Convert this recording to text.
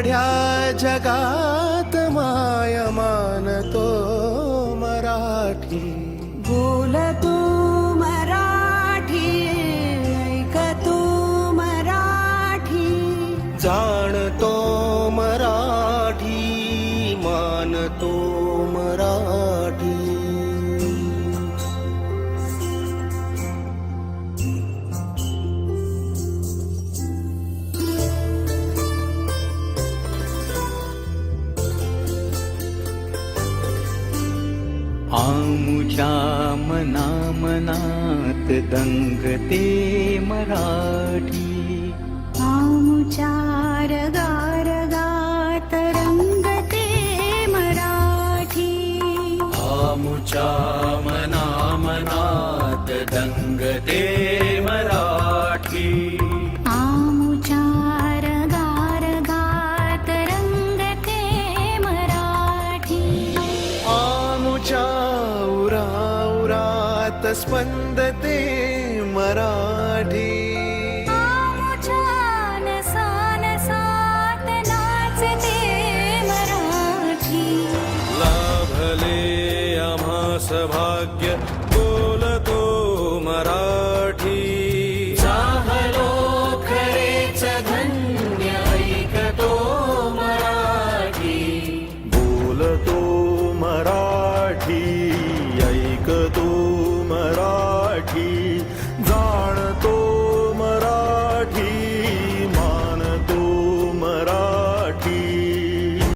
वढ्या जगात माय मानतो मराठी. बोलतो मराठी ऐकतो मराठी. जाणतो मराठी मानतो आ मना दङ्गते मराठी आम् चारगारगात रङ्गते मराठी आम् चा दङ्गते स्पंदते मराठी. लाभले आम्हास भाग्य